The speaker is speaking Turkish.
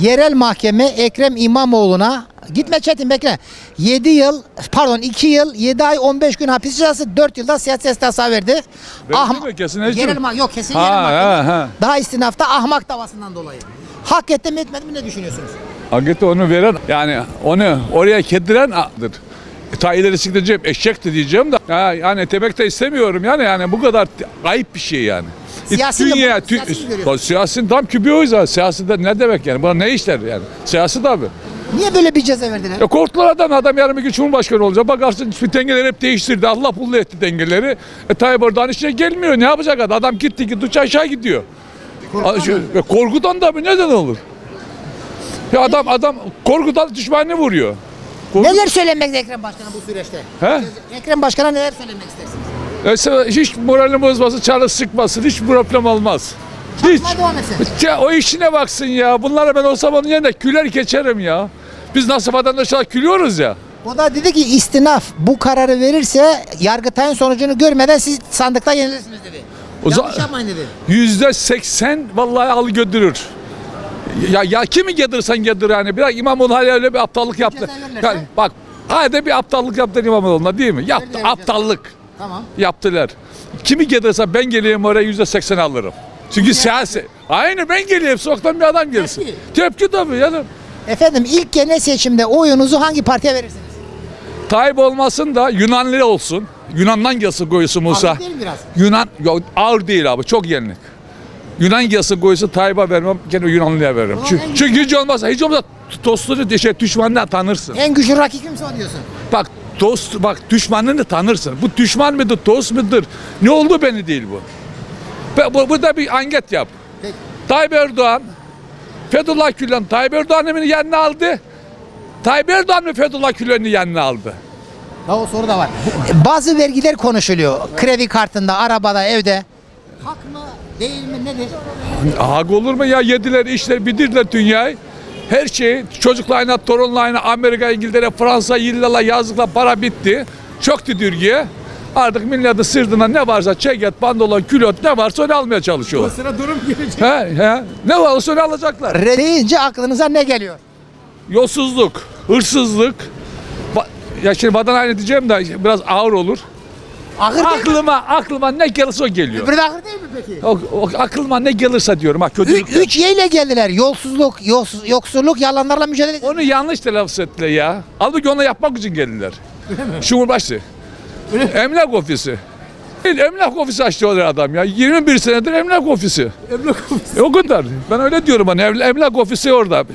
Yerel mahkeme Ekrem İmamoğlu'na gitme Çetin bekle. 7 yıl pardon 2 yıl 7 ay 15 gün hapis cezası 4 yılda siyaset cezası verdi. Verdi mi? Kesin yerel mi? ma- yok kesin Ha, yerel mahkeme. ha, ha. Daha istinafta ahmak davasından dolayı. Hak etti mi etmedi mi ne düşünüyorsunuz? Hakikaten onu veren yani onu oraya kediren adır. Ta ilerisi gideceğim eşekti diyeceğim de ha, yani demek de istemiyorum yani yani bu kadar ayıp bir şey yani. Siyasi mi bu? Dünya, Siyasi mi tü, görüyorsun? siyasin tam kübüyoruz ya. Siyasette ne demek yani? Buna ne işler yani? Siyasi tabi. Niye böyle bir ceza verdiler? Ya korktular adam. Adam yarın bir gün Cumhurbaşkanı olacak. Bakarsın şu dengeleri hep değiştirdi. Allah pullu etti dengeleri. E Tayyip Erdoğan işine gelmiyor. Ne yapacak adam? Adam gitti gitti uçağı aşağı gidiyor. Korkudan ya korkudan da mı? Neden olur? Ya adam adam korkudan düşmanını vuruyor. Korku- Neler söylemek Ekrem Başkan'a bu süreçte? He? Ekrem Başkan'a neler söylemek istersiniz? Mesela hiç moralini bozmasın, çarı sıkmasın, hiç problem olmaz. Hiç. Ya o işine baksın ya. Bunlara ben olsam onun yerine küler geçerim ya. Biz nasıl vatandaşlar külüyoruz ya. O da dedi ki istinaf bu kararı verirse Yargıtay'ın sonucunu görmeden siz sandıkta yenilirsiniz dedi. O Yanlış yapmayın dedi. Yüzde seksen vallahi al götürür. Ya, ya kimi yedirsen yedir yani. Biraz İmamoğlu hala öyle bir aptallık yaptı. Yani bak hadi bir aptallık yaptı İmamoğlu'na değil mi? Yaptı aptallık Tamam. yaptılar. Kimi yedirse ben geleyim oraya yüzde seksen alırım. Çünkü siyasi. Aynı ben geleyim sokaktan bir adam gelsin. Tepki. Tepki tabii yani. Efendim ilk genel seçimde oyunuzu hangi partiye verirsiniz? Tayyip olmasın da Yunanlı olsun. Yunan'dan gelsin koyusu Musa. Ağır değil biraz? Yunan yok ağır değil abi çok yenilik. Yunan gelsin koyusu Tayyip'e vermem gene Yunanlı'ya veririm. Çünkü, en- çünkü hiç olmazsa hiç olmazsa dostunu şey, düşmanını tanırsın. En güçlü rakip kimse o diyorsun. Bak dost bak düşmanını tanırsın. Bu düşman mıdır dost mudur? Ne oldu beni değil bu. Bu, bu da bir anket yap. Peki. Tayyip Erdoğan Fethullah Gülen Tayyip Erdoğan'ı mı yanına aldı? Tayyip Erdoğan mı Fethullah Gülen'i yanına aldı? Daha o soru da var. Bazı vergiler konuşuluyor. Kredi kartında, arabada, evde. Hak mı, değil mi, nedir? Hak olur mu ya yediler işler bitirdiler dünyayı. Her şey çocuklarına, torunlarına Amerika, İngiltere, Fransa, yıllarla yazdıkla para bitti. Çöktü Türkiye. Artık milletin sırtına ne varsa ceket, pantolon, külot ne varsa onu almaya çalışıyorlar. sıra durum gelecek. He, he. Ne varsa onu alacaklar. Re deyince aklınıza ne geliyor? Yolsuzluk, hırsızlık. Va- Ya şimdi vatan haini diyeceğim de biraz ağır olur. Ağır değil mi? Aklıma, aklıma ne gelirse o geliyor. Öbürü de ağır değil mi peki? O, o, aklıma ne gelirse diyorum ha kötülük. Üç, yeyle geldiler. Yolsuzluk, yoksuz, yoksulluk, yalanlarla mücadele. Onu yanlış telaffuz ettiler ya. Halbuki onu yapmak için geldiler. Cumhurbaşkanı. Emlak ofisi. Emlak ofisi açtı o adam ya. 21 senedir emlak ofisi. Emlak E o kadar. Ben öyle diyorum hani emlak ofisi orada.